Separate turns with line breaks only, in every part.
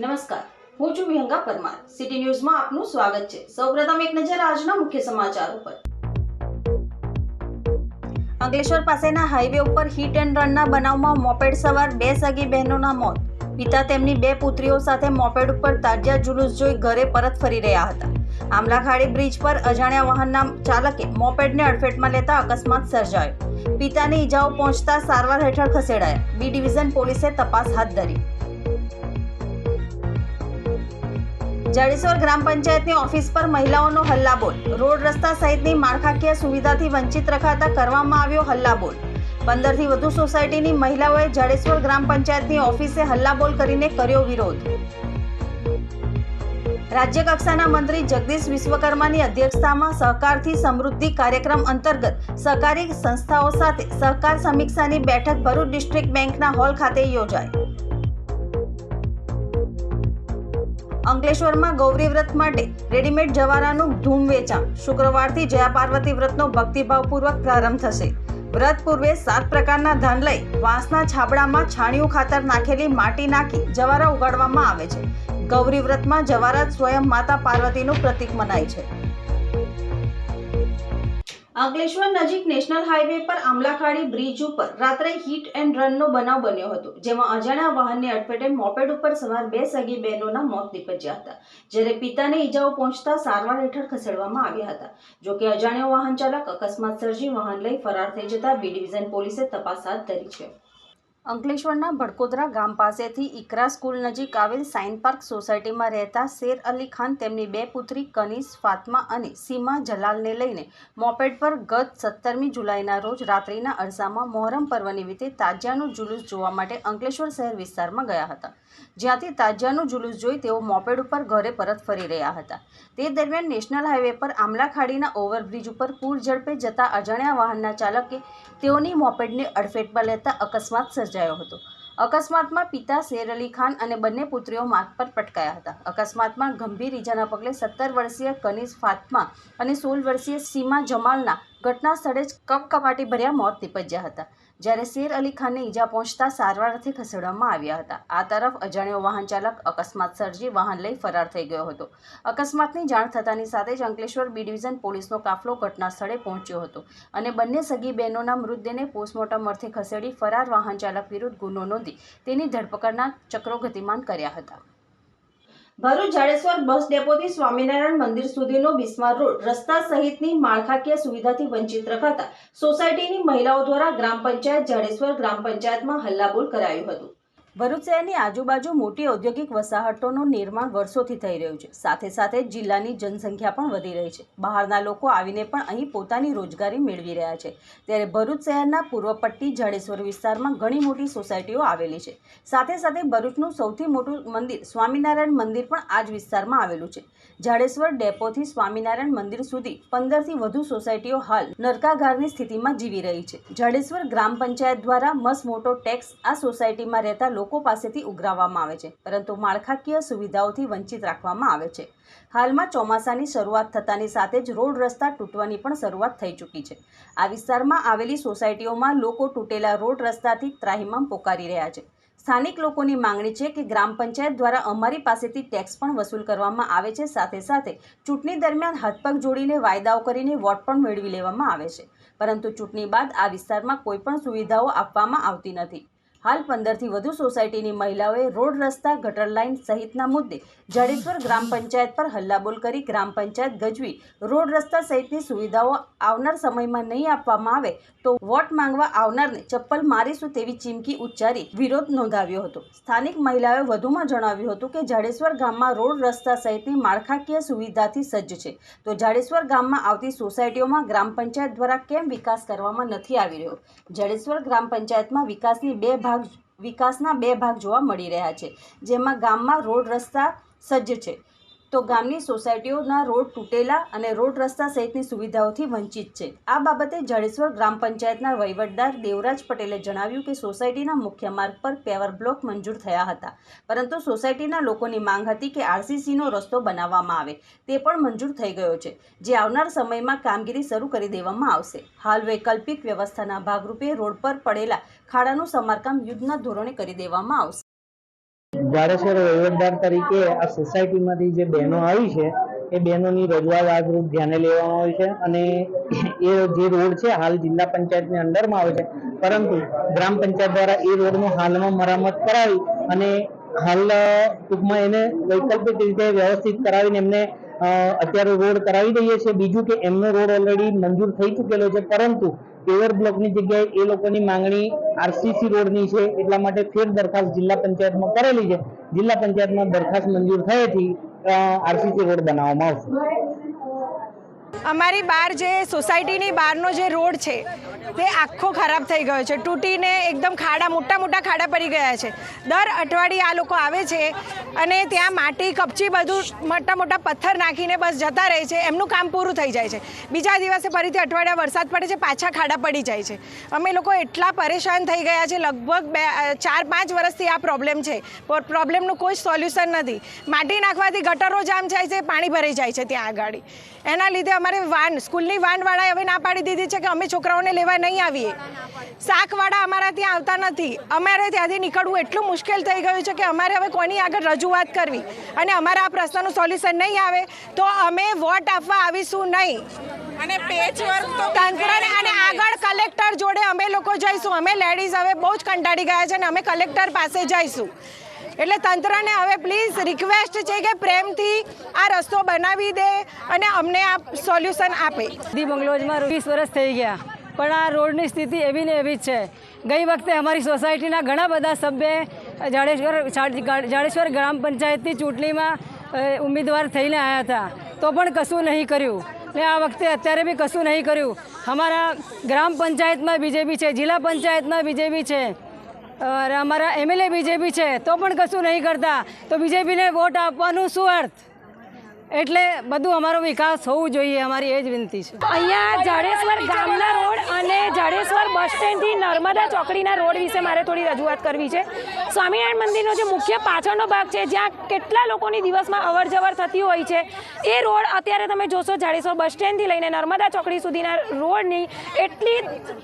નમસ્કાર. હું છું વિહંગા પરમાર. સિટી ન્યૂઝમાં આપનું સ્વાગત છે. સૌપ્રથમ એક નજર આજના મુખ્ય સમાચારો પર અંકલેશ્વર પાસેના હાઈવે ઉપર હિટ એન્ડ રનના બનાવમાં મોપેડ સવાર બે સગી બહેનોના મોત. પિતા તેમની બે પુત્રીઓ સાથે મોપેડ ઉપર તાજિયા જુલુસ જોઈ ઘરે પરત ફરી રહ્યા હતા. આમલાખાડી બ્રિજ પર અજાણ્યા વાહનના ચાલકે મોપેડને અડફેટમાં લેતા અકસ્માત સર્જાયો. પિતાની ઈજાઓ પહોંચતા સારવાર હેઠળ ખસેડાયા. બી ડિવિઝન પોલીસે તપાસ હાથ ધરી. જાડેશ્વર ગ્રામ પંચાયતની ઓફિસ પર મહિલાઓનો હલ્લાબોલ. રોડ રસ્તા સહિતની માળખાકીય સુવિધાથી વંચિત રખાતા કરવામાં આવ્યો હલ્લાબોલ. પંદરથી વધુ સોસાયટીની મહિલાઓએ જાડેશ્વર ગ્રામ પંચાયતની ઓફિસે હલ્લાબોલ કરીને કર્યો વિરોધ. રાજ્ય કક્ષાના મંત્રી જગદીશ વિશ્વકર્માની અધ્યક્ષતામાં સહકારથી સમૃદ્ધિ કાર્યક્રમ અંતર્ગત સહકારી સંસ્થાઓ સાથે સહકાર સમીક્ષાની બેઠક ભરૂચ ડિસ્ટ્રિક્ટ બેંકના હોલ ખાતે યોજાઈ. અંકલેશ્વરમાં ગૌરી વ્રત માટે રેડીમેડ જવારાનું ધૂમ વેચાણ. શુક્રવારથી જયા પાર્વતી વ્રતનો ભક્તિભાવપૂર્વક પ્રારંભ થશે. વ્રત પૂર્વે સાત પ્રકારના ધન લઈ વાંસના છાબડામાં છાણિયું ખાતર નાખેલી માટી નાખી જવારા ઉગાડવામાં આવે છે. ગૌરી વ્રતમાં જવારા સ્વયં માતા પાર્વતીનું પ્રતીક મનાય છે. અંકલેશ્વર નજીક નેશનલ હાઈવે પર આમલાખાડી બ્રિજ ઉપર રાત્રે હિટ એન્ડ રનનો બનાવ બન્યો હતો, જેમાં અજાણ્યા વાહનની અડફેટે મોપેડ ઉપર સવાર બે સગી બહેનોના મોત નીપજ્યા હતા, જ્યારે પિતાને ઈજાઓ પહોંચતા સારવાર હેઠળ ખસેડવામાં આવ્યા હતા. જોકે અજાણ્યો વાહન ચાલક અકસ્માત સર્જી વાહન લઈ ફરાર થઈ જતા બી ડિવિઝન પોલીસે તપાસ હાથ ધરી છે. અંકલેશ્વરના ભડકોદરા ગામ પાસેથી ઇકરા સ્કૂલ નજીક આવેલ સાઇન પાર્ક સોસાયટીમાં રહેતા શેર અલી ખાન તેમની બે પુત્રી કનીસ, ફાતમા અને સીમા જલાલને લઈને મોપેડ પર ગત સત્તરમી જુલાઈના રોજ રાત્રિના અરસામાં મોહરમ પર્વ નિમિત્તે તાજિયાનું જુલુસ જોવા માટે અંકલેશ્વર શહેર વિસ્તારમાં ગયા હતા. જ્યાંથી તાજિયાનું જુલુસ જોઈ તેઓ મોપેડ ઉપર ઘરે પરત ફરી રહ્યા હતા. તે દરમિયાન નેશનલ હાઈવે પર આમલાખાડીના ઓવરબ્રિજ ઉપર પૂર ઝડપે જતા અજાણ્યા વાહનના ચાલકે તેઓની મોપેડને અડફેટમાં લેતા અકસ્માત સર્જાયો. હતો. અકસ્માતમાં પિતા શેર અલી ખાન અને બંને પુત્રીઓ માર્ગ પર પટકાયા હતા. અકસ્માતમાં ગંભીર ઈજાના પગલે સત્તર વર્ષીય કનીઝ ફાતમા અને સોળ વર્ષીય સીમા જમાલના ઘટના સ્થળે જ કમકમાટી ભર્યા મોત નીપજ્યા હતા, જ્યારે શેર અલી ખાનને ઈજા પહોંચતા સારવારથી ખસેડવામાં આવ્યા હતા. આ તરફ અજાણ્યો વાહન ચાલક અકસ્માત સર્જી વાહન લઈ ફરાર થઈ ગયો હતો. અકસ્માતની જાણ થતાની સાથે જ અંકલેશ્વર બી ડિવિઝન પોલીસનો કાફલો ઘટના સ્થળે પહોંચ્યો હતો અને બંને સગી બહેનોના મૃતદેહને પોસ્ટમોર્ટમ અર્થે ખસેડી ફરાર વાહન ચાલક વિરુદ્ધ ગુનો નોંધી તેની ધરપકડના ચક્રો ગતિમાન કર્યા હતા. ભરૂચ જાડેશ્વર બસ ડેપોથી સ્વામિનારાયણ મંદિર સુધીનો બિસ્માર રોડ રસ્તા સહિતની માળખાકીય સુવિધાથી વંચિત રખાતા સોસાયટીની મહિલાઓ દ્વારા ગ્રામ પંચાયત જાડેશ્વર ગ્રામ પંચાયતમાં હલ્લાબોલ કરાયું હતું. ભરૂચ શહેરની આજુબાજુ મોટી ઔદ્યોગિક વસાહતોનું નિર્માણ વર્ષોથી થઈ રહ્યું છે. સાથે સાથે જિલ્લાની જનસંખ્યા પણ વધી રહી છે. બહારના લોકો આવીને પણ અહીં પોતાની રોજગારી મેળવી રહ્યા છે. ત્યારે ભરૂચ શહેરના પૂર્વ પટ્ટી જાડેશ્વર વિસ્તારમાં ઘણી મોટી સોસાયટીઓ આવેલી છે. સાથે સાથે ભરૂચનું સૌથી મોટું મંદિર સ્વામિનારાયણ મંદિર પણ આ જ વિસ્તારમાં આવેલું છે. જાડેશ્વર ડેપોથી સ્વામિનારાયણ મંદિર સુધી પંદરથી વધુ સોસાયટીઓ હાલ નરકાગારની સ્થિતિમાં જીવી રહી છે. જાડેશ્વર ગ્રામ પંચાયત દ્વારા મસ મોટો ટેક્સ આ સોસાયટીમાં રહેતા લોકો પાસેથી ઉઘરાવવામાં આવે છે, પરંતુ માળખાકીય સુવિધાઓથી વંચિત રાખવામાં આવે છે. હાલમાં ચોમાસાની શરૂઆત થતાની સાથે જ રોડ રસ્તા તૂટવાની પણ શરૂઆત થઈ ચૂકી છે. આ વિસ્તારમાં આવેલી સોસાયટીઓમાં લોકો તૂટેલા રોડ રસ્તાથી ત્રાહિમામ પોકારી રહ્યા છે. સ્થાનિક લોકોની માંગણી છે કે ગ્રામ પંચાયત દ્વારા અમારી પાસેથી ટેક્સ પણ વસૂલ કરવામાં આવે છે, સાથે સાથે ચૂંટણી દરમિયાન હાથપગ જોડીને વાયદાઓ કરીને વોટ પણ મેળવી લેવામાં આવે છે. પરંતુ ચૂંટણી બાદ આ વિસ્તારમાં કોઈ પણ સુવિધાઓ આપવામાં આવતી નથી. હાલ પંદરથી વધુ સોસાયટીની મહિલાઓએ રોડ રસ્તા, ગટર લાઇન સહિતના મુદ્દે જાડેશ્વર ગ્રામ પંચાયત પર હલ્લાબોલ કરી ગ્રામ પંચાયત ગજવી. રોડ રસ્તા સહિતની સુવિધાઓ આવનાર સમયમાં નહીં આપવામાં આવે તો વોટ માંગવા આવનારને ચપ્પલ મારીશું તેવી ચીમકી ઉચ્ચારી વિરોધ નોંધાવ્યો હતો. સ્થાનિક મહિલાઓએ વધુમાં જણાવ્યું હતું કે જાડેશ્વર ગામમાં રોડ રસ્તા સહિતની માળખાકીય સુવિધાથી સજ્જ છે. તો જાડેશ્વર ગામમાં આવતી સોસાયટીઓમાં ગ્રામ પંચાયત દ્વારા કેમ વિકાસ કરવામાં નથી આવી રહ્યો? જાડેશ્વર ગ્રામ પંચાયતમાં વિકાસની બે ભાગ વિકાસના બે ભાગ જોવા મળી રહ્યા છે જેમાં ગામમાં રોડ રસ્તા સજ્જ છે. તો ગામની સોસાયટીઓના રોડ તૂટેલા અને રોડ રસ્તા સહિતની સુવિધાઓથી વંચિત છે. આ બાબતે જડેશ્વર ગ્રામ પંચાયતના વહીવટદાર દેવરાજ પટેલે જણાવ્યું કે સોસાયટીના મુખ્ય માર્ગ પર પેવર બ્લોક મંજૂર થયા હતા. પરંતુ સોસાયટીના લોકોની માંગ હતી કે આરસીસીનો રસ્તો બનાવવામાં આવે. તે પણ મંજૂર થઈ ગયો છે, જે આવનાર સમયમાં કામગીરી શરૂ કરી દેવામાં આવશે. હાલ વૈકલ્પિક વ્યવસ્થાના ભાગરૂપે રોડ પર પડેલા ખાડાનું સમારકામ યુદ્ધના ધોરણે કરી દેવામાં આવશે.
જાડેશ્વર વહીવટદાર તરીકે આ સોસાયટીમાંથી જે બહેનો આવી છે, એ બહેનોની રજૂઆત આગરૂપ ધ્યાને લેવામાં આવી છે અને એ જે રોડ છે, હાલ જિલ્લા પંચાયતની અંડરમાં આવે છે, પરંતુ ગ્રામ પંચાયત દ્વારા એ રોડનું હાલમાં મરામત કરાવી અને હાલ ટૂંકમાં એને વૈકલ્પિક રીતે વ્યવસ્થિત કરાવીને એમને અત્યારે રોડ કરાવી દઈએ છીએ. બીજું કે એમનો રોડ ઓલરેડી મંજૂર થઈ ચૂકેલો છે. પરંતુ પેવર બ્લોકની જગ્યાએ એ લોકોની માંગણી આરસીસી રોડની છે. એટલા માટે ફેર દરખાસ્ત જિલ્લા પંચાયતમાં કરેલી છે. જિલ્લા પંચાયતમાં દરખાસ્ત મંજૂર થયેથી આરસીસી રોડ બનાવવામાં આવશે.
અમારી બહાર જે સોસાયટીની બહારનો જે રોડ છે તે આખો ખરાબ થઈ ગયો છે. તૂટીને એકદમ ખાડા, મોટા મોટા ખાડા પડી ગયા છે. દર અઠવાડિયે આ લોકો આવે છે અને ત્યાં માટી, કપચી બધું મોટા મોટા પથ્થર નાખીને બસ જતા રહે છે. એમનું કામ પૂરું થઈ જાય છે. બીજા દિવસે ફરીથી અઠવાડિયા વરસાદ પડે છે, પાછા ખાડા પડી જાય છે. અમે લોકો એટલા પરેશાન થઈ ગયા છે, લગભગ બે ચાર, પાંચ વર્ષથી આ પ્રોબ્લેમ છે. પ્રોબ્લેમનું કોઈ સોલ્યુશન નથી. માટી નાખવાથી ગટરો જામ જાય છે, પાણી ભરાઈ જાય છે ત્યાં આગળ. એના લીધે અમારે વાન, સ્કૂલની વાનવાળાએ હવે ના પાડી દીધી છે કે અમે છોકરાઓને લેવા નહીં આવીએ. શાકવાળા અમારા ત્યાં આવતા નથી. અમારે ત્યાંથી નીકળવું એટલું મુશ્કેલ થઈ ગયું છે કે અમારે હવે કોની આગળ રજૂઆત કરવી? અને અમારા આ પ્રશ્નનું સોલ્યુશન નહીં આવે તો અમે વોટ આપવા આવીશું નહીં.
અને તો
તંત્રને અને આગળ કલેક્ટર જોડે અમે લોકો જઈશું. અમે લેડીઝ હવે બહુ જ કંટાળી ગયા છે અને અમે કલેક્ટર પાસે જઈશું. એટલે તંત્રને હવે પ્લીઝ રિક્વેસ્ટ છે કે પ્રેમથી આ રસ્તો બનાવી દે અને અમને આ સોલ્યુશન આપે.
દી બંગલોઝમાં વીસ વર્ષ થઈ ગયા. પણ આ રોડની સ્થિતિ એવી ને એવી જ છે. ગઈ વખતે અમારી સોસાયટીના ઘણા બધા સભ્ય જાડેશ્વર જાડેશ્વર ગ્રામ પંચાયતની ચૂંટણીમાં ઉમેદવાર થઈને આવ્યા હતા. તો પણ કશું નહીં કર્યું. ને આ વખતે અત્યારે બી કશું નહીં કર્યું. અમારા ગ્રામ પંચાયતમાં બીજેપી છે, જિલ્લા પંચાયતમાં બીજેપી છે અમારા એમએલએ બીજેપી છે, તો પણ કશું નહીં કરતા. તો બીજેપીને વોટ આપવાનું શું અર્થ? એટલે બધું અમારો વિકાસ હોવું જોઈએ, અમારી એ જ વિનંતી છે.
અહીંયા જાડેશ્વર ગામના રોડ અને જાડેશ્વર બસ સ્ટેન્ડથી નર્મદા ચોકડીના રોડ વિશે મારે થોડી રજૂઆત કરવી છે. સ્વામિનારાયણ મંદિરનો જે મુખ્ય પાછળનો ભાગ છે, જ્યાં કેટલા લોકોની દિવસમાં અવર જવર થતી હોય છે, એ રોડ અત્યારે તમે જોશો જાડેશ્વર બસ સ્ટેન્ડથી લઈને નર્મદા ચોકડી સુધીના રોડની એટલી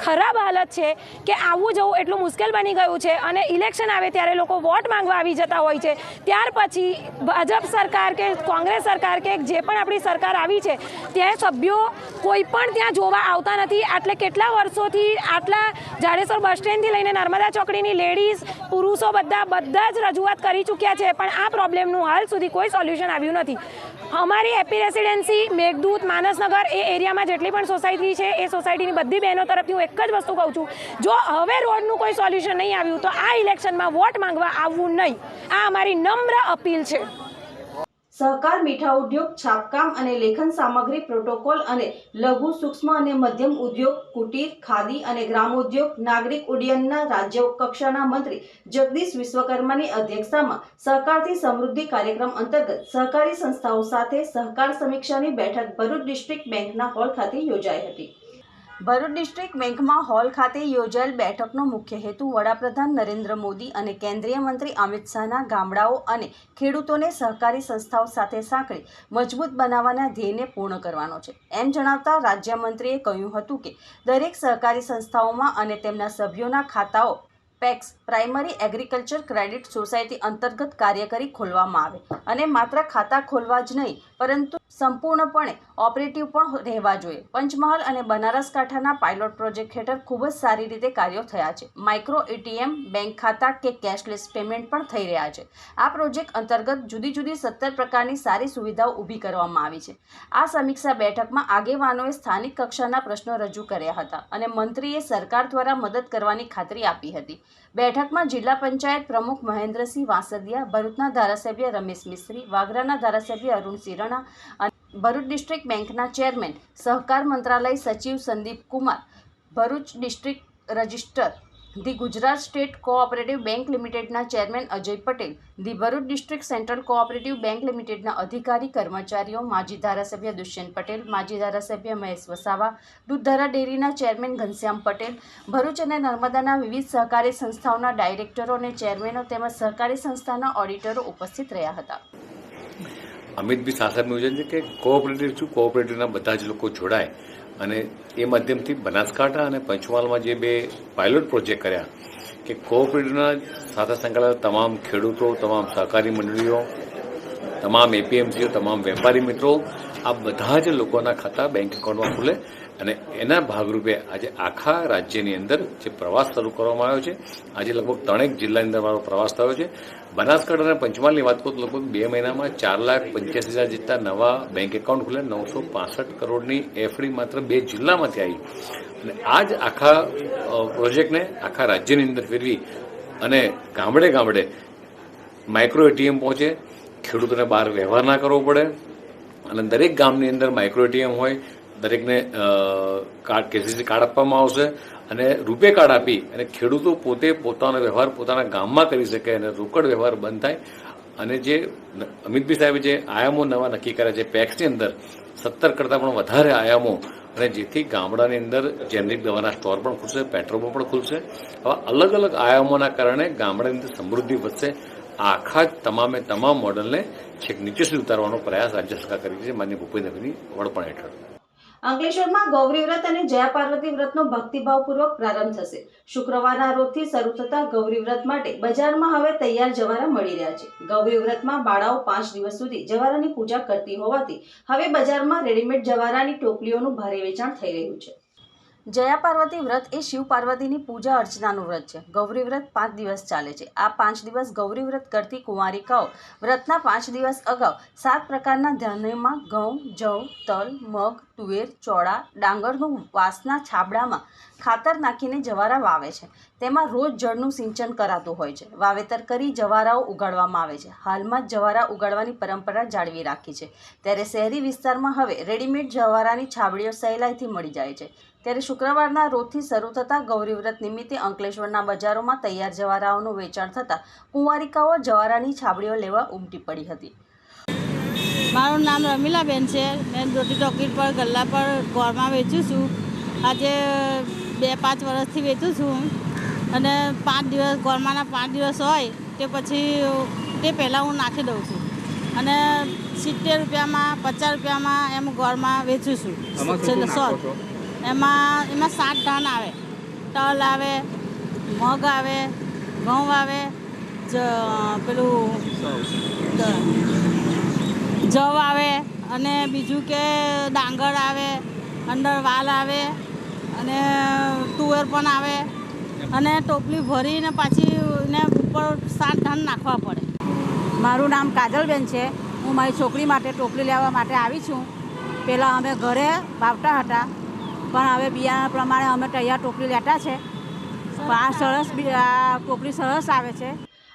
ખરાબ હાલત છે કે આવવું જવું એટલું મુશ્કેલ બની ગયું છે અને ઇલેક્શન આવે ત્યારે લોકો વોટ માંગવા આવી જતા હોય છે. ત્યાર પછી ભાજપ સરકાર કે કોંગ્રેસ સરકાર કે જે પણ આપણી સરકાર આવી છે, ત્યાં સભ્યો કોઈ પણ ત્યાં જોવા આવતા નથી. આટલે કેટલા વર્ષોથી આટલા જાડેશ્વર બસ સ્ટેન્ડથી લઈને નર્મદા ચોકડીની લેડીઝ પુરુષો બધા બધા જ રજૂઆત કરી ચૂક્યા છે, પણ આ પ્રોબ્લેમનું હાલ સુધી કોઈ સોલ્યુશન આવ્યું નથી. અમારી હેપી રેસિડેન્સી, મેઘદૂત, માનસનગર એ એરિયામાં જેટલી પણ સોસાયટી છે, એ સોસાયટીની બધી બહેનો તરફથી હું એક જ વસ્તુ કહું છું. જો હવે રોડનું કોઈ સોલ્યુશન નહીં આવ્યું, તો આ ઇલેક્શનમાં વોટ માંગવા આવવું નહીં. આ અમારી નમ્ર અપીલ છે.
સહકાર મીઠા ઉદ્યોગ, છાપકામ અને લેખન સામગ્રી, પ્રોટોકોલ અને લઘુ સૂક્ષ્મ અને મધ્યમ ઉદ્યોગ, કુટીર, ખાદી અને ગ્રામ ઉદ્યોગ નાગરિક ઉડ્ડયનના રાજ્ય કક્ષાના મંત્રી જગદીશ વિશ્વકર્માની અધ્યક્ષતામાં સહકારથી સમૃદ્ધિ કાર્યક્રમ અંતર્ગત સહકારી સંસ્થાઓ સાથે સહકાર સમીક્ષાની બેઠક ભરૂચ ડિસ્ટ્રિક્ટ બેંકના હોલ ખાતે યોજાઈ હતી. ભરૂચ ડિસ્ટ્રિક્ટ બેંકમાં હોલ ખાતે યોજાયેલ બેઠકનો મુખ્ય હેતુ વડાપ્રધાન નરેન્દ્ર મોદી અને કેન્દ્રીય મંત્રી અમિત શાહના ગામડાઓ અને ખેડૂતોને સહકારી સંસ્થાઓ સાથે સાંકળી, મજબૂત બનાવવાના ધ્યેયને પૂર્ણ કરવાનો છે. એમ જણાવતા રાજ્યમંત્રીએ કહ્યું હતું કે, દરેક સહકારી સંસ્થાઓમાં અને તેમના સભ્યોના ખાતાઓ, PACS, primary agriculture credit society અંતર્ગત કાર્ય કરી ખોલવામાં આવે અને માત્ર ખાતા ખોલવા જ નહીં પરંતુ સંપૂર્ણપણે ઓપરેટિવ પણ રહેવા જોઈએ. પંચમહાલ અને બનાસકાંઠાના પાયલોટ પ્રોજેક્ટ હેઠળ ખૂબ જ સારી રીતે કાર્યો થયા છે. માઇક્રો એટીએમ, બેંક ખાતા કે કેશલેસ પેમેન્ટ પણ થઈ રહ્યા છે. આ પ્રોજેક્ટ અંતર્ગત જુદી જુદી સત્તર પ્રકારની સારી સુવિધાઓ ઊભી કરવામાં આવી છે. આ સમીક્ષા બેઠકમાં આગેવાનોએ સ્થાનિક કક્ષાના પ્રશ્નો રજૂ કર્યા હતા અને મંત્રીએ સરકાર દ્વારા મદદ કરવાની ખાતરી આપી હતી. બેઠકમાં જિલ્લા પંચાયત પ્રમુખ મહેન્દ્રસિંહ વાસદિયા, ભરૂચના ધારાસભ્ય રમેશ મિસ્ત્રી, વાગરાના ધારાસભ્ય અરુણ સિરણા અને ભરૂચ ડિસ્ટ્રિક્ટ બેંકના ચેરમેન, સહકાર મંત્રાલય સચિવ Sandeep Kumar, Bharuch district register the Gujarat state cooperative bank લિમિટેડના chairman Ajay Patel, the Bharuch district central cooperative bank લિમિટેડના અધિકારી કર્મચારીઓ, માજી ધારાસભ્ય દુષ્યંત પટેલ, માજી ધારાસભ્ય મહેશ વસાવા, દૂધધારા ડેરીના ચેરમેન ઘનશ્યામ પટેલ, ભરૂચ અને નર્મદાના વિવિધ સહકારી સંસ્થાઓના ડાયરેક્ટરો અને ચેરમેનો તેમજ સહકારી સંસ્થાના ઓડિટરો ઉપસ્થિત રહ્યા હતા.
અમિત બી સાસરનું યોજન કે કોઓપરેટિવ છું કોઓપરેટિવના બધા જ લોકો જોડાય. અને એ માધ્યમથી બનાસકાંઠા અને પંચમહાલમાં જે બે પાયલોટ પ્રોજેક્ટ કર્યા, કે કોઓપરેટિવના સાથે સંકળાયેલા તમામ ખેડૂતો, તમામ સહકારી મંડળીઓ, તમામ એપીએમસીઓ તમામ વેપારી મિત્રો, આ બધા જ લોકોના ખાતા બેંક એકાઉન્ટમાં ખુલે અને એના ભાગરૂપે આજે આખા રાજ્યની અંદર જે પ્રવાસ શરૂ કરવામાં આવ્યો છે, આજે લગભગ ત્રણેક જિલ્લાની અંદર મારો પ્રવાસ થયો છે. બનાસકાંઠા અને પંચમહાલની વાત કરું તો લગભગ બે મહિનામાં ચાર લાખ પંચ્યાસી હજાર જેટલા નવા બેંક એકાઉન્ટ ખુલે, નવસો પાસઠ કરોડની એફડી માત્ર બે જિલ્લામાંથી આવી. અને આ જ આખા પ્રોજેક્ટને આખા રાજ્યની અંદર ફેરવી અને ગામડે ગામડે માઇક્રો એટીએમ પહોંચે. ખેડૂતોને બહાર વ્યવહાર ના કરવો પડે અને દરેક ગામની અંદર માઇક્રો એટીએમ હોય દરેકને કાર્ડ કેસીસી કાર્ડ આપવામાં આવશે અને રૂપે કાર્ડ આપી અને ખેડૂતો પોતે પોતાનો વ્યવહાર પોતાના ગામમાં કરી શકે અને રોકડ વ્યવહાર બંધ થાય. અને જે અમિતભાઈ સાહેબે જે આયામો નવા નક્કી કર્યા છે, પેક્સની અંદર સત્તર કરતાં પણ વધારે આયામો અને જેથી ગામડાની અંદર જેનરિક દવાના સ્ટોર પણ ખુલશે પેટ્રોલ પણ ખુલશે આવા અલગ અલગ આયામોના કારણે ગામડાની અંદર સમૃદ્ધિ વધશે. આખા જ તમામે તમામ મોડલને છેક નીચે સુધી ઉતારવાનો પ્રયાસ રાજ્ય સરકાર કરી છે, માન્ય ભૂપેન્દ્રભાઈની વડપણ હેઠળ.
અંકલેશ્વરમાં ગૌરી વ્રત અને જયા પાર્વતી વ્રતનો ભક્તિભાવપૂર્વક પ્રારંભ થશે. શુક્રવારના રોજથી શરૂ થતા ગૌરી વ્રત માટે બજારમાં હવે તૈયાર જવારા મળી રહ્યા છે. ગૌરી વ્રતમાં બાળાઓ પાંચ દિવસ સુધી જવારાની પૂજા કરતી હોવાથી હવે બજારમાં રેડીમેડ જવારાની ટોપલીઓનું ભારે વેચાણ થઈ રહ્યું છે. જયા પાર્વતી વ્રત એ શિવ પાર્વતીની પૂજા અર્ચનાનું વ્રત છે. ગૌરી વ્રત પાંચ દિવસ ચાલે છે. આ પાંચ દિવસ ગૌરી વ્રત કરતી કુંવારિકાઓ વ્રતના પાંચ દિવસ અગાઉ સાત પ્રકારના ધાન્યમાં ઘઉં, જવ, તલ, મગ, તુવેર, ચોળા, ડાંગરનું વાસના છાબડામાં ખાતર નાખીને જવારા વાવે છે. તેમાં રોજ જળનું સિંચન કરાતું હોય છે. વાવેતર કરી જવારાઓ ઉગાડવામાં આવે છે. હાલમાં જ જવારા ઉગાડવાની પરંપરા જાળવી રાખી છે. ત્યારે શહેરી વિસ્તારમાં હવે રેડીમેડ જવારાની છાબડીઓ સહેલાઈથી મળી જાય છે. ત્યારે શુક્રવારના રોજથી શરૂ થતા ગૌરીવ્રત નિમિત્તે અંકલેશ્વરના બજારોમાં તૈયાર જવારાઓનું વેચાણ થતાં કુંવારિકાઓ જવારાની છાબડીઓ લેવા ઉમટી પડી હતી.
મારું નામ રમીલાબેન છે. મેં રોટી ટોકીટ પર ગલ્લા પર ગોળમાં વેચું છું. આજે બે પાંચ વર્ષથી વેચું છું. અને પાંચ દિવસ ગોળમાંના પાંચ દિવસ હોય તે પછી તે પહેલાં હું નાખી દઉં છું. અને સિત્તેર રૂપિયામાં પચાસ રૂપિયામાં એમ ગોળમાં વેચું છું. સોલ. સો એમાં એમાં સાત ધાન આવે. તલ આવે, મગ આવે, ઘઉં આવે, જ, પેલું જવ આવે, અને બીજું કે ડાંગર આવે, અંદર વાલ આવે, અને તુવેર પણ આવે, અને ટોપલી ભરીને પાછી એને ઉપર સાત ધાન નાખવા પડે. મારું નામ કાજલબેન છે. હું મારી છોકરી માટે ટોપલી લેવા માટે આવી છું. પહેલાં અમે ઘરે વાવતા હતા. પણ હવે બિયારણ પ્રમાણે અમે તૈયાર ટોપલી લેતા છે. આ સરસ આ ટોપલી સરસ આવે છે.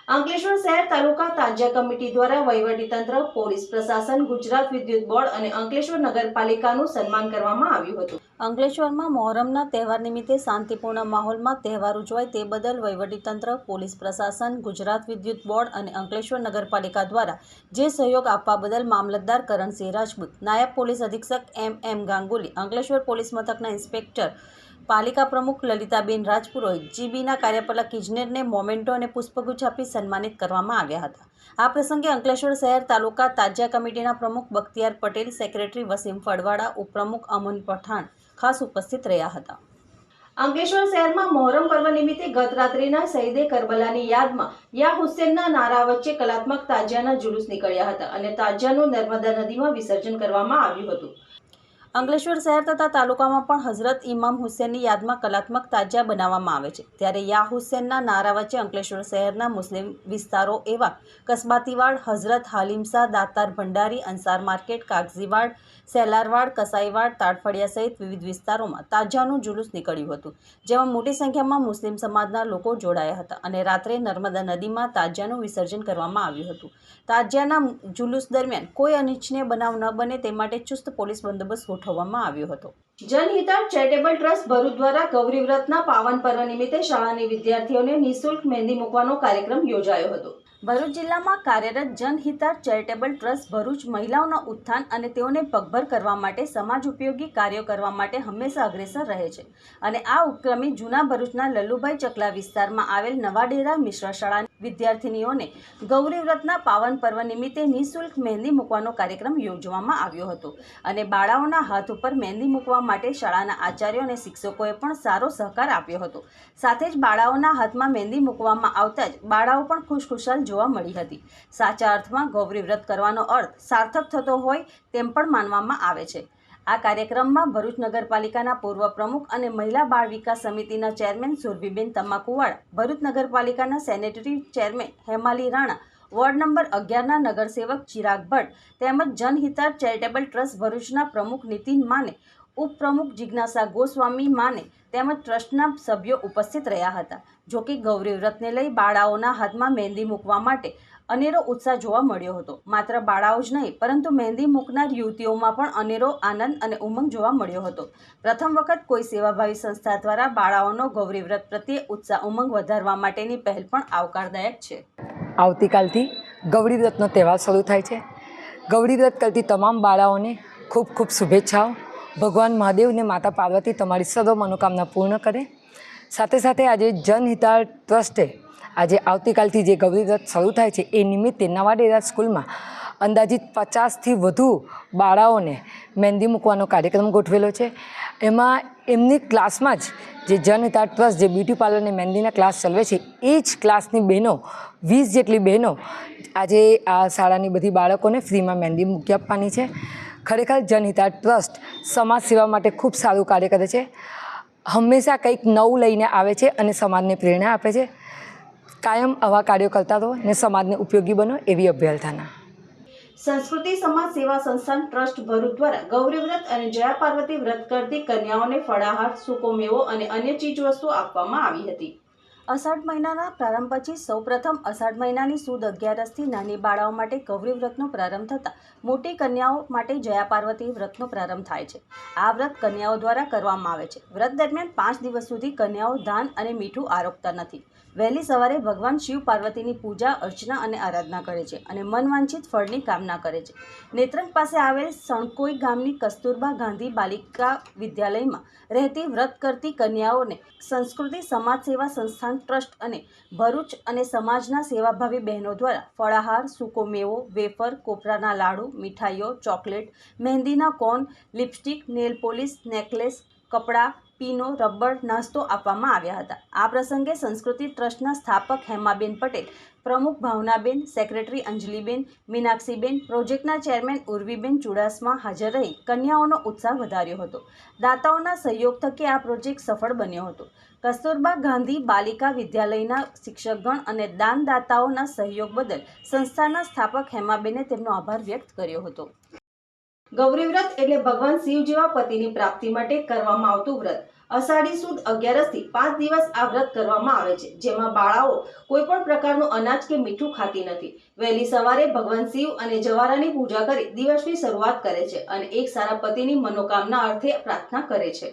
અંકલેશ્વર શહેર તાલુકા તાજિયા કમિટી દ્વારા વહીવટીતંત્ર પોલીસ પ્રશાસન ગુજરાત વિદ્યુત બોર્ડ અને અંકલેશ્વર નગરપાલિકાનું સન્માન કરવામાં આવ્યું હતું. અંકલેશ્વરમાં મોહરમના તહેવાર નિમિત્તે શાંતિપૂર્ણ માહોલમાં તહેવાર ઉજવાય તે બદલ વહીવટીતંત્ર, પોલીસ પ્રશાસન, ગુજરાત વિદ્યુત બોર્ડ અને અંકલેશ્વર નગરપાલિકા દ્વારા જે સહયોગ આપવા બદલ મામલતદાર કરણસિંહ રાજપૂત નાયબ પોલીસ અધિક્ષક M M Ganguly, Ankleshwar police મથકના ઇન્સ્પેક્ટર, પાલિકા પ્રમુખ લલિતાબેન રાજપુરોહિત, જીબીના કાર્યપાલક ઇજનેરને મોમેન્ટો અને પુષ્પગુચ્છ આપી સન્માનિત કરવામાં આવ્યા હતા. આ પ્રસંગે અંકલેશ્વર શહેર તાલુકા તાજિયા કમિટીના પ્રમુખ બખ્તિયાર પટેલ, સેક્રેટરી વસીમ ફળવાડા ઉપપ્રમુખ અમન પઠાણ ખાસ ઉપસ્થિત રહ્યા હતા. અંકલેશ્વર શહેરમાં મોહરમ પર્વ નિમિત્તે ગત રાત્રિના શહીદે કરબલાની યાદમાં યા હુસેનના નારા વચ્ચે કલાત્મક તાજિયાના જુલુસ નીકળ્યા હતા અને તાજિયાનું નર્મદા નદીમાં વિસર્જન કરવામાં આવ્યું હતું. અંકલેશ્વર શહેર તથા તાલુકામાં પણ હઝરત ઇમામ હુસેનની યાદમાં કલાત્મક તાજિયા બનાવવામાં આવે છે. ત્યારે યા હુસેનના નારા વચ્ચે અંકલેશ્વર શહેરના મુસ્લિમ વિસ્તારો એવા કસબાતીવાડ હઝરત હાલિમસા દાતાર ભંડારી અંસાર માર્કેટ કાગઝીવાડ સેલારવાડ, કસાઈવાડ, તાડફળિયા સહિત વિવિધ વિસ્તારોમાં તાજાનું જુલુસ નીકળ્યું હતું, જેમાં મોટી સંખ્યામાં મુસ્લિમ સમાજના લોકો જોડાયા હતા અને રાત્રે નર્મદા નદીમાં તાજાનું વિસર્જન કરવામાં આવ્યું હતું. તાજિયાના જુલુસ દરમિયાન કોઈ અનિચ્છનીય બનાવ ન બને તે માટે ચુસ્ત પોલીસ બંદોબસ્ત ગોઠવવામાં આવ્યો હતો. જનહિતા ચેરિટેબલ ટ્રસ્ટ ભરૂચ દ્વારા ગૌરી પાવન પર્વ નિમિત્તે શાળાની વિદ્યાર્થીઓને નિઃશુલ્ક મહેંદી મૂકવાનો કાર્યક્રમ યોજાયો હતો. ભરૂચ જિલ્લામાં કાર્યરત જનહિતાર ચેરિટેબલ ટ્રસ્ટ ભરૂચ મહિલાઓના ઉત્થાન અને તેઓને પગભર કરવા માટે સમાજ ઉપયોગી કાર્યો કરવા માટે હંમેશા અગ્રેસર રહે છે. અને આ ઉપક્રમે જૂના ભરૂચના લલ્લુભાઈ ચકલા વિસ્તારમાં આવેલ નવાડેરા મિશ્ર શાળાની વિદ્યાર્થિનીઓને ગૌરી વ્રતના પાવન પર્વ નિમિત્તે નિઃશુલ્ક મહેંદી મૂકવાનો કાર્યક્રમ યોજવામાં આવ્યો હતો. અને બાળાઓના હાથ ઉપર મહેંદી મૂકવા માટે શાળાના આચાર્યો અને શિક્ષકોએ પણ સારો સહકાર આપ્યો હતો. સાથે જ બાળાઓના હાથમાં મહેંદી મૂકવામાં આવતા જ બાળાઓ પણ ખુશખુશાલ જોવા મળી હતી. સાચા અર્થમાં ગૌરી વ્રત કરવાનો અર્થ સાર્થક થતો હોય તેમ પણ માનવામાં આવે છે. આ કાર્યક્રમમાં ભરૂચ નગરપાલિકાના પૂર્વ પ્રમુખ અને મહિલા બાળ વિકાસ સમિતિના ચેરમેન સુરભીબેન તમાકુવાડ ભરૂચ નગરપાલિકાના sanitary chairman Hemali Rana, ward number અગિયારના નગરસેવક ચિરાગ ભટ્ટ તેમજ જનહિતાર ચેરિટેબલ ટ્રસ્ટ ભરૂચના પ્રમુખ નીતિન માને ઉપપ્રમુખ જિજ્ઞાસા ગોસ્વામી માને તેમજ ટ્રસ્ટના સભ્યો ઉપસ્થિત રહ્યા હતા. જો કે ગૌરી વ્રતને લઈ બાળાઓના હાથમાં મહેંદી મૂકવા માટે અનેરો ઉત્સાહ જોવા મળ્યો હતો. માત્ર બાળાઓ જ નહીં, પરંતુ મહેંદી મૂકનાર યુવતીઓમાં પણ અનેરો આનંદ અને ઉમંગ જોવા મળ્યો હતો. પ્રથમ વખત કોઈ સેવાભાવી સંસ્થા દ્વારા બાળાઓનો ગૌરીવ્રત પ્રત્યે ઉત્સાહ, ઉમંગ વધારવા માટેની પહેલ પણ આવકારદાયક છે.
આવતીકાલથી ગૌરીવ્રતનો તહેવાર શરૂ થાય છે. ગૌરી વ્રત કરતી તમામ બાળાઓને ખૂબ ખૂબ શુભેચ્છાઓ. ભગવાન મહાદેવ અને માતા પાર્વતી તમારી સર્વ મનોકામના પૂર્ણ કરે. સાથે સાથે આજે જનહિતાળ ટ્રસ્ટે આજે આવતીકાલથી જે ગૌરી શરૂ થાય છે એ નિમિત્તે નવાડેરા સ્કૂલમાં અંદાજિત પચાસથી વધુ બાળાઓને મહેંદી મૂકવાનો કાર્યક્રમ ગોઠવેલો છે. એમાં એમની ક્લાસમાં જ જે જનહિતા ટ્રસ્ટ જે બ્યુટી પાર્લર અને મહેંદીના ક્લાસ ચલાવે છે એ જ ક્લાસની બહેનો, વીસ જેટલી બહેનો આજે આ શાળાની બધી બાળકોને ફ્રીમાં મહેંદી મૂકી આપવાની છે. ખરેખર જનહિતા ટ્રસ્ટ સમાજ સેવા માટે ખૂબ સારું કાર્ય કરે છે. હંમેશા કંઈક નવું લઈને આવે છે અને સમાજને પ્રેરણા આપે છે. કાયમ આવા કાર્યો કરતા રહો ને સમાજને ઉપયોગી બનો એવી અભ્યર્થના.
સંસ્કૃતિ સમાજ સેવા સંસ્થાન ટ્રસ્ટ ભરૂચ દ્વારા ગૌરી અને જયા પાર્વતી વ્રત કરતી કન્યાઓને ફળાહાર, સૂકો મેવો અને અન્ય ચીજવસ્તુઓ આપવામાં આવી હતી. અષાઢ મહિનાના પ્રારંભ પછી સૌપ્રથમ અષાઢ મહિનાની સુદ અગિયારસથી નાની બાળાઓ માટે ગૌરી વ્રતનો પ્રારંભ થતાં મોટી કન્યાઓ માટે જયા પાર્વતી વ્રતનો પ્રારંભ થાય છે. આ વ્રત કન્યાઓ દ્વારા કરવામાં આવે છે. વ્રત દરમિયાન પાંચ દિવસ સુધી કન્યાઓ ધાન અને મીઠું આરોગતા નથી. વહેલી સવારે ભગવાન શિવ પાર્વતીની પૂજા, અર્ચના અને આરાધના કરે છે અને મનવાંછિત ફળની કામના કરે છે. નેત્રંગ પાસે આવેલ સણકોઈ ગામની કસ્તુરબા ગાંધી બાલિકા વિદ્યાલયમાં રહેતી વ્રત કરતી કન્યાઓને સંસ્કૃતિ સમાજ સેવા સંસ્થાન ટ્રસ્ટ અને ભરૂચ અને સમાજના સેવાભાવી બહેનો દ્વારા ફળાહાર, સૂકો મેવો, વેફર, કોપરાના લાડુ, મીઠાઈઓ, chocolate, મહેંદીના cone lipstick, nail polish, necklace, કપડાં, પીનો, રબર, નાસ્તો આપવામાં આવ્યા હતા. આ પ્રસંગે સંસ્કૃતિ ટ્રસ્ટના સ્થાપક હેમાબેન પટેલ પ્રમુખ ભાવનાબેન, સેક્રેટરી અંજલિબેન, મીનાક્ષીબેન, પ્રોજેક્ટના ચેરમેન ઉર્વીબેન ચુડાસમા હાજર રહી કન્યાઓનો ઉત્સાહ વધાર્યો હતો. દાતાઓના સહયોગ થકી આ પ્રોજેક્ટ સફળ બન્યો હતો. કસ્તુરબા ગાંધી બાલિકા વિદ્યાલયના શિક્ષકગણ અને દાનદાતાઓના સહયોગ બદલ સંસ્થાના સ્થાપક હેમાબેને તેમનો આભાર વ્યક્ત કર્યો હતો. ગૌરી વ્રત એટલે ભગવાન શિવ જેવા પતિની પ્રાપ્તિ માટે કરવામાં આવતું વ્રત. અષાઢી સુદ અગિયારસથી પાંચ દિવસ આ વ્રત કરવામાં આવે છે, જેમાં બાળાઓ કોઈ પણ પ્રકારનું અનાજ કે મીઠું ખાતી નથી. વહેલી સવારે ભગવાન શિવ અને જવારાની પૂજા કરી દિવસની શરૂઆત કરે છે અને એક સારા પતિની મનોકામના અર્થે પ્રાર્થના કરે છે.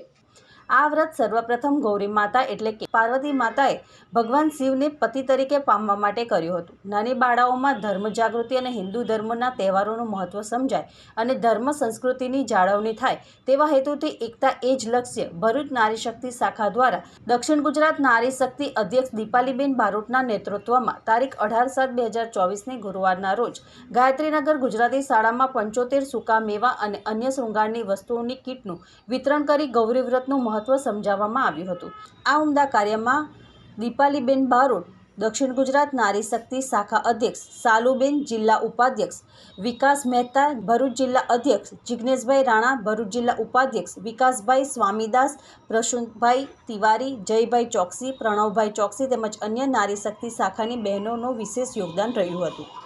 આ વ્રત સર્વપ્રથમ ગૌરી માતા એટલે કે પાર્વતી માતાએ ભગવાન શિવને પતિ તરીકે પામવા માટે કર્યું હતું. નાની બાળાઓમાં ધર્મ જાગૃતિ અને હિન્દુ ધર્મના તહેવારોનું મહત્વ સમજાય અને ધર્મ સંસ્કૃતિની જાળવણી થાય તેવા હેતુથી એકતા એ જ લક્ષ્ય ભરૂચ નારી શક્તિ શાખા દ્વારા દક્ષિણ ગુજરાત નારી શક્તિ અધ્યક્ષ દીપાલીબેન બારોટના નેતૃત્વમાં તારીખ અઢાર સાત બે હજાર ચોવીસની ગુરુવારના રોજ ગાયત્રીનગર ગુજરાતી શાળામાં પંચોતેર સૂકા મેવા અને અન્ય શૃંગારની વસ્તુઓની કીટનું વિતરણ કરી ગૌરી વ્રતનું મહત્વ સમજાવવામાં આવ્યું હતું. આ ઉમદા કાર્યમાં દીપાલીબેન બારોટ, દક્ષિણ ગુજરાત નારી શક્તિ શાખા અધ્યક્ષ, સાલુબેન જિલ્લા ઉપાધ્યક્ષ, વિકાસ મહેતા ભરૂચ જિલ્લા અધ્યક્ષ જિજ્ઞેશભાઈ રાણા ભરૂચ જિલ્લા ઉપાધ્યક્ષ, વિકાસભાઈ સ્વામીદાસ, પ્રશુંતભાઈ તિવારી, જયભાઈ ચોકસી, પ્રણવભાઈ ચોકસી તેમજ અન્ય નારી શક્તિ શાખાની બહેનોનું વિશેષ યોગદાન રહ્યું હતું.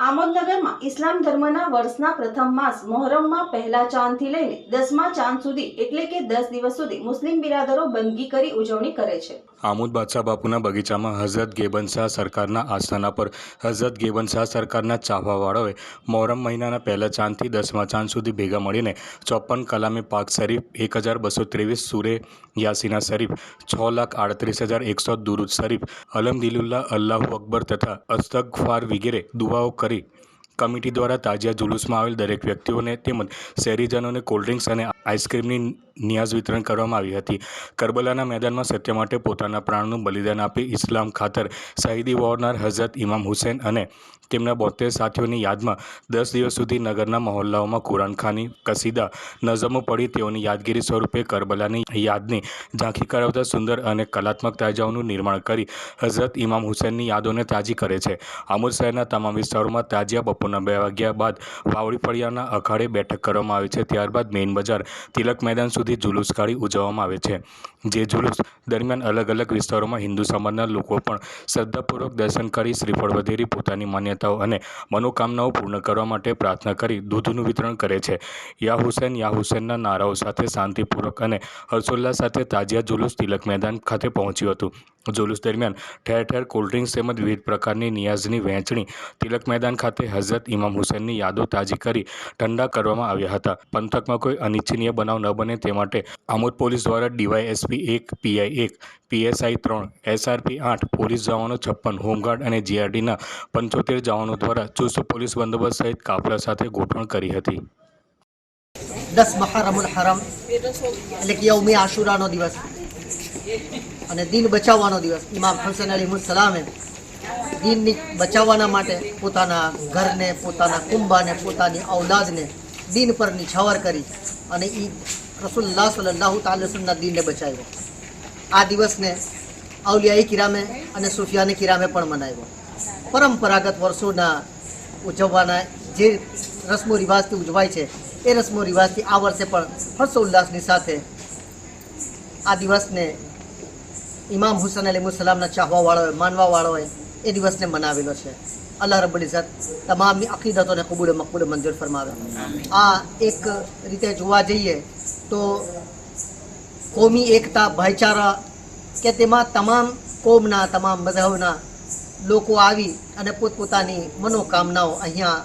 આમોદનગરમાં ઇસ્લામ ધર્મના વર્ષના પ્રથમ માસ મોહરમમાં પહેલા ચાંદથી લઈને દસમા ચાંદ સુધી એટલે કે દસ દિવસ સુધી મુસ્લિમ બિરાદરો બંદગી કરી ઉજવણી કરે છે.
આમોદ બાદશાહ બાપુના બગીચામાં હઝરત ગેબનશાહ સરકારના આસ્થાના પર હઝરત ગેબનશાહ સરકારના ચાહવાવાળાઓએ મોહરમ મહિનાના પહેલા ચાંદથી દસમા ચાંદ સુધી ભેગા મળીને ચોપન કલામે પાક શરીફ એક હજાર બસો ત્રેવીસ સુરે યાસીના શરીફ, છ લાખ આડત્રીસ હજાર એકસો દુરુદ શરીફ અલમદિલ્લા અલ્લાહુ અકબર તથા અસ્તગફાર વગેરે દુઆઓ કરી કમિટી દ્વારા તાજિયા જુલુસમાં આવેલ દરેક વ્યક્તિઓને તેમજ શહેરીજનોને કોલ્ડ્રિંક્સ અને આઈસ્ક્રીમની નિયાઝ વિતરણ કરવામાં આવી હતી. કરબલાના મેદાનમાં સત્ય માટે પોતાના પ્રાણનું બલિદાન આપી ઇસ્લામ ખાતર શહીદી વોરનાર હઝરત ઇમામ હુસૈન અને તેમના બોતેર સાથીઓની યાદમાં દસ દિવસ સુધી નગરના મહોલ્લાઓમાં કુરાનખાની કસીદા નઝમો પડી તેઓની યાદગીરી સ્વરૂપે કરબલાની યાદની ઝાંખી કરાવતા સુંદર અને કલાત્મક તાજાઓનું નિર્માણ કરી હઝરત ઇમામ હુસૈનની યાદોને તાજી કરે છે. આમોદ શહેરના તમામ વિસ્તારોમાં તાજિયા બપોરના બે વાગ્યા બાદ વાવડી ફળિયાના અખાડે બેઠક કરવામાં આવે છે. ત્યારબાદ મેઇન બજાર તિલક મેદાન સુધી જુલુસ કાઢી ઉજવવામાં આવે છે. જે જુલુસ દરમિયાન અલગ અલગ વિસ્તારોમાં હિન્દુ સમાજના લોકો પણ શ્રદ્ધાપૂર્વક દર્શન કરી શ્રીફળ વધેરી પોતાની માન્યતાઓ અને મનોકામનાઓ પૂર્ણ કરવા માટે પ્રાર્થના કરી દૂધનું વિતરણ કરે છે. યા હુસેન યા હુસેનના નારાઓ સાથે શાંતિપૂર્વક અને હર્ષોલ્લાસ સાથે તાજિયા જુલુસ તિલક મેદાન ખાતે પહોંચ્યું હતું. જુલુસ દરમિયાન ઠેર ઠેર કોલ્ડ્રિંક્સ તેમજ વિવિધ પ્રકારની નિયાઝની વહેંચણી તિલક મેદાન ખાતે હઝરત ઇમામ હુસેનની યાદો તાજી કરી ઠંડા કરવામાં આવ્યા હતા. પંથકમાં કોઈ અનિચ્છનીય બનાવ ન બને તે માટે આમોદ પોલીસ દ્વારા ડીવાયએસપી એક, પીઆઈ એક, પીએસઆઈ ત્રણ, એસઆરપી આઠ, પોલીસ જવાનો છપ્પન, હોમગાર્ડ અને જીઆરડીના પંચોતેર જવાનો દ્વારા ચુસ્ત પોલીસ બંદોબસ્ત સહિત કાફલા સાથે ગોઠવણ કરી હતી.
દસ મહારમુલ હરમ, એટલે કે યૌમી આશુરાનો દિવસ અને દિન બચાવવાનો દિવસ. ઇમામ હુસેન અલી સલામે દિનની બચાવવાના માટે પોતાના ઘરને, પોતાના કુંભાને, પોતાની ઔલાદને દિન પર નિછાવર કરી અને એ રસુલ્લાહ સલ્લાહુ તાલસમના દિનને બચાવ્યો. આ દિવસને અવલિયાઈ કિરામે અને સુફિયાની કિરામે પણ મનાવ્યો. પરંપરાગત વર્ષોના ઉજવવાના જે રસમો રિવાજથી ઉજવાય છે એ રસમો રિવાજથી આ વર્ષે પણ હર્ષોલ્લાસની સાથે આ દિવસને ઇમામ હુસેન અલી સલામના ચાહવાવાળાઓએ માનવાવાળાઓએ એ દિવસને મનાવેલો છે. અલ્લાહ રબુલ ઇઝત તમામની અકીદતોને કબૂલ મકબૂલ મંજૂર ફરમાવે. આ એક રીતે જોવા જઈએ તો કોમી એકતા ભાઈચારા કે તેમાં તમામ કોમના તમામ મذહબના લોકો આવી અને પોતપોતાની મનોકામનાઓ અહીંયા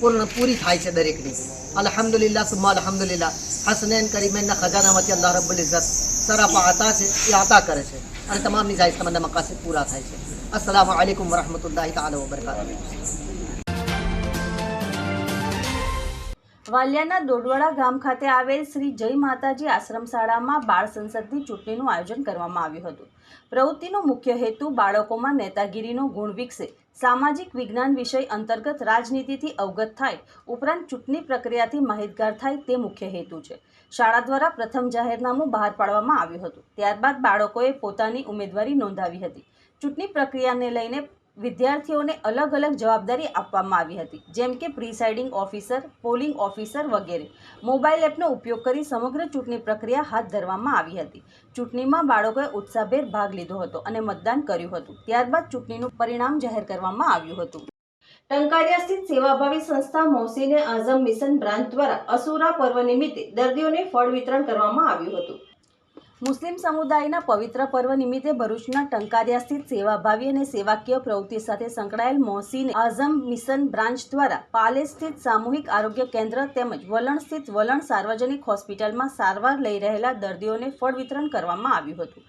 પૂર્ણ પૂરી થાય છે દરેકની. અલહમદુલિલ્લા સુમા અલહમદુલિલ્લા હસનૈન કરીમેનના ખજાનામાંથી અલ્લાહ રબ્બુલ ઇઝત સરાપા આતા છે, એ આતા કરે છે. અને તમામની જાયઝ તમામના મકાસદ પૂરા થાય છે. અસલામ આલેકુમ વરહમતુલ્લાહ તાલા વબરકાતુહુ.
વાલિયાના દોડવાડા ગામ ખાતે આવેલ શ્રી જય માતાજી આશ્રમ શાળામાં બાળ સંસદની ચૂંટણીનું આયોજન કરવામાં આવ્યું હતું. પ્રવૃત્તિનો મુખ્ય હેતુ બાળકોમાં નેતાગીરીનો ગુણ વિકસે. સામાજિક વિજ્ઞાન વિષય અંતર્ગત રાજનીતિથી અવગત થાય, ઉપરાંત ચૂંટણી પ્રક્રિયાથી માહિતગાર થાય તે મુખ્ય હેતુ છે. શાળા દ્વારા પ્રથમ જાહેરનામું બહાર પાડવામાં આવ્યું હતું. ત્યારબાદ બાળકોએ પોતાની ઉમેદવારી નોંધાવી હતી. ચૂંટણી પ્રક્રિયાને લઈને વિદ્યાર્થીઓને અલગ અલગ જવાબદારી આપવામાં આવી હતી, જેમ કે પ્રિસાઇડિંગ ઓફિસર, પોલિંગ ઓફિસર વગેરે. મોબાઈલ એપનો ઉપયોગ કરી સમગ્ર ચૂંટણી પ્રક્રિયા હાથ ધરવામાં આવી હતી. ચૂંટણીમાં બાળકોએ ઉત્સાહભેર ભાગ લીધો હતો અને મતદાન કર્યું હતું. ત્યારબાદ ચૂંટણીનું પરિણામ જાહેર કરવામાં આવ્યું હતું. ટંકારિયા સ્થિત સેવાભાવી સંસ્થા મોસીને આઝમ મિશન બ્રાન્ચ દ્વારા અસુરા પર્વ નિમિત્તે દર્દીઓને ફળ વિતરણ કરવામાં આવ્યું હતું. મુસ્લિમ સમુદાયના પવિત્ર પર્વ નિમિત્તે ભરૂચના ટંકારિયા સ્થિત સેવાભાવી અને સેવાકીય પ્રવૃત્તિ સાથે સંકળાયેલ મોહસીન આઝમ મિશન બ્રાન્ચ દ્વારા પાલે સ્થિત સામૂહિક આરોગ્ય કેન્દ્ર તેમજ વલણ સ્થિત વલણ સાર્વજનિક હોસ્પિટલમાં સારવાર લઈ રહેલા દર્દીઓને ફળ વિતરણ કરવામાં આવ્યું હતું.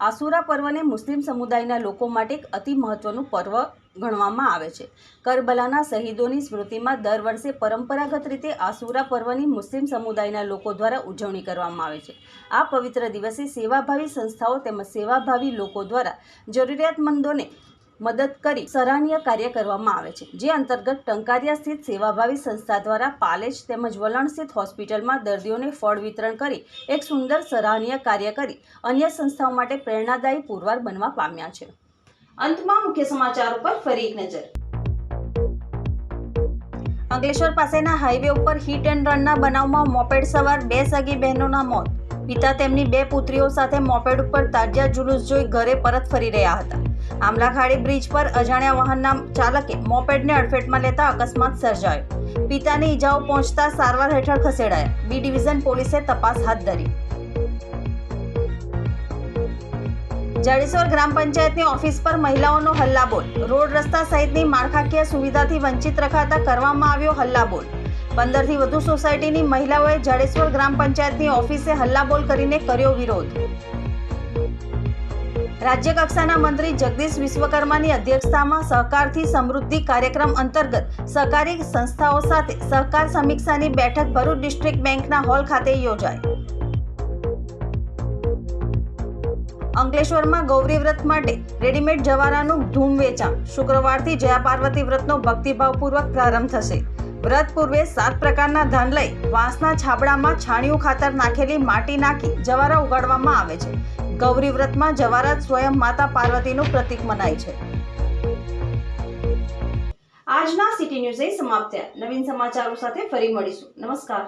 આસુરા પર્વને મુસ્લિમ સમુદાયના લોકો માટે એક અતિ મહત્વનું પર્વ ગણવામાં આવે છે. કરબલાના શહીદોની સ્મૃતિમાં દર વર્ષે પરંપરાગત રીતે આસુરા પર્વની મુસ્લિમ સમુદાયના લોકો દ્વારા ઉજવણી કરવામાં આવે છે. આ પવિત્ર દિવસે સેવાભાવી સંસ્થાઓ તેમજ સેવાભાવી લોકો દ્વારા જરૂરિયાતમંદોને મદદ કરી સરાહનીય કાર્ય કરવામાં આવે છે, જે અંતર્ગત ટંકારિયા સ્થિત સેવાભાવી સંસ્થા દ્વારા પાલેજ તેમજ વલણ સ્થિત હોસ્પિટલમાં દર્દીઓને ફળ વિતરણ કરી એક સુંદર સરાહનીય કાર્ય કરી અન્ય સંસ્થાઓ માટે પ્રેરણાદાયી પુરવાર બનવા પામ્યા છે. અંતમાં મુખ્ય સમાચાર ઉપર ફરી એક નજર. અંકલેશ્વર પાસેના હાઈવે ઉપર હિટ એન્ડ રનના બનાવમાં મોપેડ સવાર બે સગી બહેનોના મોત. પિતા તેમની બે પુત્રીઓ સાથે મોપેડ ઉપર તાજિયા જુલુસ જોઈ ઘરે પરત ફરી રહ્યા હતા. આમલાખાડી બ્રિજ પર અજાણ્યા વાહનના ચાલકે મોપેડને અડફેટમાં લેતા અકસ્માત સર્જાયો. પિતાને ઈજાઓ પહોંચતા સારવાર હેઠળ ખસેડાયા. બી ડિવિઝન પોલીસે તપાસ હાથ ધરી. જાડેશ્વર ગ્રામ પંચાયતની ઓફિસ પર મહિલાઓનો હલ્લાબોલ. રોડ રસ્તા સહિતની માળખાકીય સુવિધાથી વંચિત રખાતા કરવામાં આવ્યો હલ્લાબોલ. પંદરથી વધુ સોસાયટીની મહિલાઓએ જાડેશ્વર ગ્રામ પંચાયતની ઓફિસે હલ્લાબોલ કરીને કર્યો વિરોધ. રાજ્ય કક્ષાના મંત્રી જગદીશ વિશ્વકર્માની અધ્યક્ષતામાં સહકારથી સમૃદ્ધિ કાર્યક્રમ અંતર્ગત સહકારી સંસ્થાઓ સાથે સહકાર સમીક્ષાની બેઠક ભરૂચ ડિસ્ટ્રિક્ટ બેંકના હોલ ખાતે યોજાઈ. અંકલેશ્વરમાં ગૌરી વ્રત માટે રેડીમેડ જવારાનું ધૂમ વેચાણ. શુક્રવારથી જયા પાર્વતી વ્રતનો ભક્તિભાવપૂર્વક પ્રારંભ થશે. વ્રત પૂર્વે સાત પ્રકારના ધન લઈ વાંસના છાબડામાં છાણિયું ખાતર નાખેલી માટી નાખી જવારા ઉગાડવામાં આવે છે. ગૌરી વ્રતમાં જવારા સ્વયં માતા પાર્વતીનું પ્રતીક મનાય છે. આજના સિટી ન્યૂઝ સમાપ્ત થયા. નવીન સમાચારો સાથે ફરી મળીશું. નમસ્કાર.